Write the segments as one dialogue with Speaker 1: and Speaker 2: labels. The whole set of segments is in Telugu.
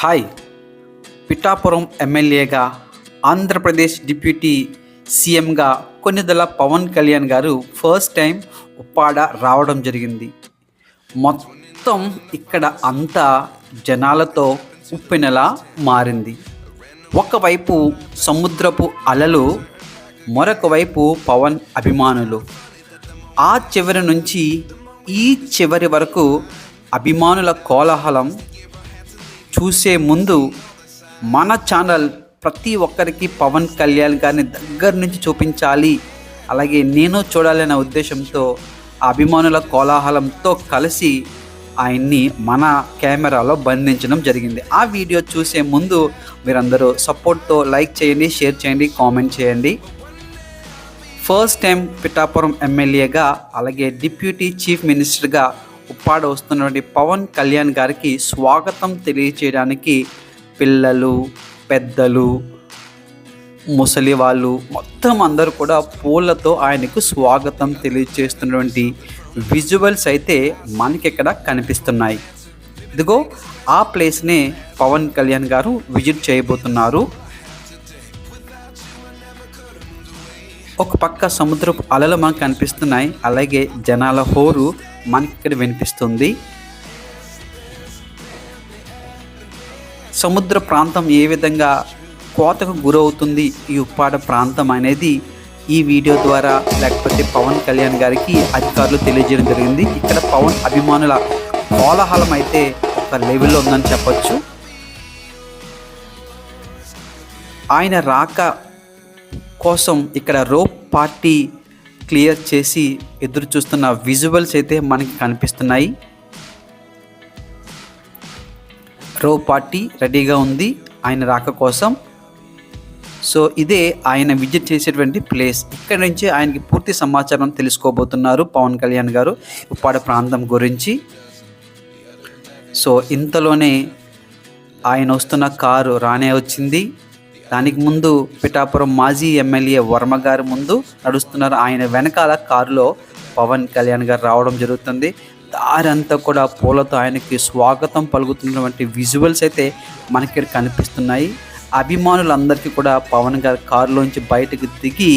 Speaker 1: హాయ్. పిఠాపురం ఎమ్మెల్యేగా ఆంధ్రప్రదేశ్ డిప్యూటీ సీఎంగా కొన్నిదల పవన్ కళ్యాణ్ గారు ఫస్ట్ టైం ఉప్పాడ రావడం జరిగింది. మొత్తం ఇక్కడ అంతా జనాలతో ఉప్పెనలా మారింది. ఒకవైపు సముద్రపు అలలు మరొక వైపు పవన్ అభిమానులు. ఆ చివరి నుంచి ఈ చివరి వరకు అభిమానుల కోలాహలం చూసే ముందు మన ఛానల్ ప్రతి ఒక్కరికి పవన్ కళ్యాణ్ గారిని దగ్గర నుంచి చూపించాలి. అలాగే నేను చూడాలనే ఉద్దేశంతో ఆ అభిమానుల కోలాహలంతో కలిసి ఆయన్ని మన కెమెరాలో బంధించడం జరిగింది. ఆ వీడియో చూసే ముందు మీరందరూ సపోర్ట్తో లైక్ చేయండి షేర్ చేయండి కామెంట్ చేయండి. ఫస్ట్ టైం పిఠాపురం ఎమ్మెల్యేగా అలాగే డిప్యూటీ చీఫ్ మినిస్టర్గా ఉప్పాడ వస్తున్నటువంటి పవన్ కళ్యాణ్ గారికి స్వాగతం తెలియచేయడానికి పిల్లలు పెద్దలు ముసలి వాళ్ళు మొత్తం అందరూ కూడా పూలతో ఆయనకు స్వాగతం తెలియజేస్తున్నటువంటి విజువల్స్ అయితే మనకి ఇక్కడ కనిపిస్తున్నాయి. ఇదిగో ఆ ప్లేస్నే పవన్ కళ్యాణ్ గారు విజిట్ చేయబోతున్నారు. ఒక పక్క సముద్రపు అలలు మనకు కనిపిస్తున్నాయి. అలాగే జనాల హోరు మనకి ఇక్కడ వినిపిస్తుంది. సముద్ర ప్రాంతం ఏ విధంగా కోతకు గురవుతుంది ఈ ఉప్పాడ ప్రాంతం అనేది ఈ వీడియో ద్వారా లేకపోతే పవన్ కళ్యాణ్ గారికి అధికారులు తెలియజేయడం జరిగింది. ఇక్కడ పవన్ అభిమానుల కోలాహలం అయితే ఒక లెవెల్లో ఉందని చెప్పచ్చు. ఆయన రాక కోసం ఇక్కడ రోప్ పార్టీ క్లియర్ చేసి ఎదురు చూస్తున్న విజువల్స్ అయితే మనకి కనిపిస్తున్నాయి. రో పార్టీ రెడీగా ఉంది ఆయన రాక కోసం. సో ఇదే ఆయన విజిట్ చేసేటువంటి ప్లేస్. ఇక్కడ నుంచి ఆయనకి పూర్తి సమాచారం తెలుసుకోబోతున్నారు పవన్ కళ్యాణ్ గారు ఉప్పాడ ప్రాంతం గురించి. సో ఇంతలోనే ఆయన వస్తున్న కారు రానే వచ్చింది. దానికి ముందు పిఠాపురం మాజీ ఎమ్మెల్యే వర్మ గారి ముందు నడుస్తున్నారు. ఆయన వెనకాల కారులో పవన్ కళ్యాణ్ గారు రావడం జరుగుతుంది. దారంతా కూడా పూలతో ఆయనకి స్వాగతం పలుకుతున్నటువంటి విజువల్స్ అయితే మనకి ఇక్కడ కనిపిస్తున్నాయి. అభిమానులందరికీ కూడా పవన్ గారి కారులోంచి బయటకు దిగి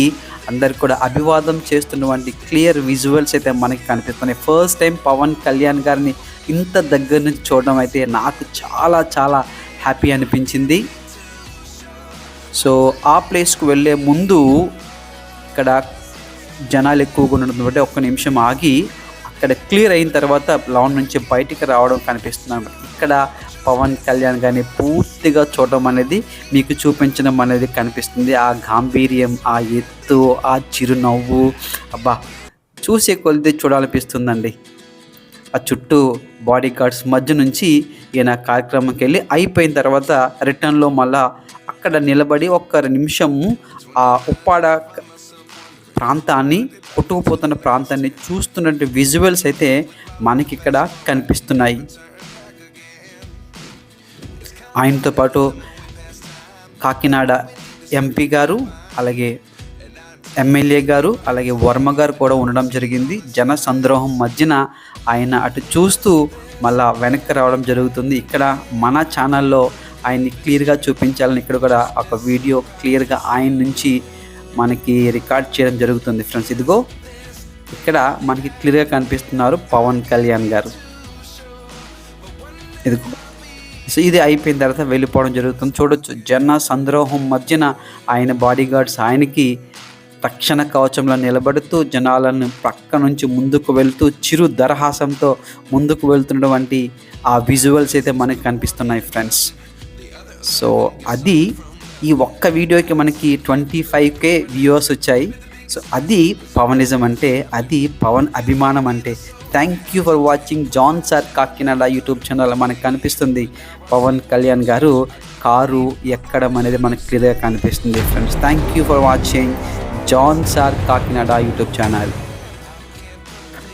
Speaker 1: అందరికి కూడా అభివాదం చేస్తున్నటువంటి క్లియర్ విజువల్స్ అయితే మనకి కనిపిస్తున్నాయి. ఫస్ట్ టైం పవన్ కళ్యాణ్ గారిని ఇంత దగ్గర నుంచి చూడడం అయితే నాకు చాలా చాలా హ్యాపీ అనిపించింది. సో ఆ ప్లేస్కు వెళ్ళే ముందు ఇక్కడ జనాలు ఎక్కువగా ఉండడం బట్టి ఒక్క నిమిషం ఆగి అక్కడ క్లియర్ అయిన తర్వాత లాన్ నుంచి బయటికి రావడం కనిపిస్తుంది అనమాట ఇక్కడ పవన్ కళ్యాణ్ కానీ పూర్తిగా చూడడం అనేది మీకు చూపించడం అనేది కనిపిస్తుంది. ఆ గాంభీర్యం ఆ ఎత్తు ఆ చిరునవ్వు అబ్బా! చూసే కొలిది చూడాలనిపిస్తుందండి. ఆ చుట్టూ బాడీ గార్డ్స్ మధ్య నుంచి ఈయన కార్యక్రమంకి వెళ్ళి అయిపోయిన తర్వాత రిటర్న్లో మళ్ళా అక్కడ నిలబడి ఒక్క నిమిషము ఆ ఉప్పాడ ప్రాంతాన్ని కొట్టుకుపోతున్న ప్రాంతాన్ని చూస్తున్నట్టు విజువల్స్ అయితే మనకి ఇక్కడ కనిపిస్తున్నాయి. ఆయనతో పాటు కాకినాడ ఎంపీ గారు అలాగే ఎమ్మెల్యే గారు అలాగే వర్మ గారు కూడా ఉండడం జరిగింది. జన సంద్రోహం మధ్యన ఆయన అటు చూస్తూ మళ్ళా వెనక్కి రావడం జరుగుతుంది. ఇక్కడ మన ఛానల్లో ఆయన్ని క్లియర్గా చూపించాలని ఇక్కడ కూడా ఒక వీడియో క్లియర్గా ఆయన నుంచి మనకి రికార్డ్ చేయడం జరుగుతుంది ఫ్రెండ్స్. ఇదిగో ఇక్కడ మనకి క్లియర్గా కనిపిస్తున్నారు పవన్ కళ్యాణ్ గారు. ఇదిగో. సో ఇది అయిపోయిన తర్వాత వెళ్ళిపోవడం జరుగుతుంది. చూడొచ్చు. జన సంద్రోహం మధ్యన ఆయన బాడీ గార్డ్స్ ఆయనకి రక్షణ కవచంలో నిలబడుతూ జనాలను ప్రక్క నుంచి ముందుకు వెళ్తూ చిరు దరహాసంతో ముందుకు వెళ్తున్నటువంటి ఆ విజువల్స్ అయితే మనకి కనిపిస్తున్నాయి ఫ్రెండ్స్. సో అది ఈ ఒక్క వీడియోకి మనకి ట్వంటీ ఫైవ్ కే వ్యూవర్స్ వచ్చాయి. సో అది పవనిజం అంటే అది పవన్ అభిమానం అంటే. Thank you for watching John sir Kakinada YouTube channel మనకు కనిపిస్తుంది. పవన్ కళ్యాణ్ గారు కారు ఎక్కడం అనేది మనకు క్లియర్గా కనిపిస్తుంది friends thank you for watching John sir Kakinada YouTube channel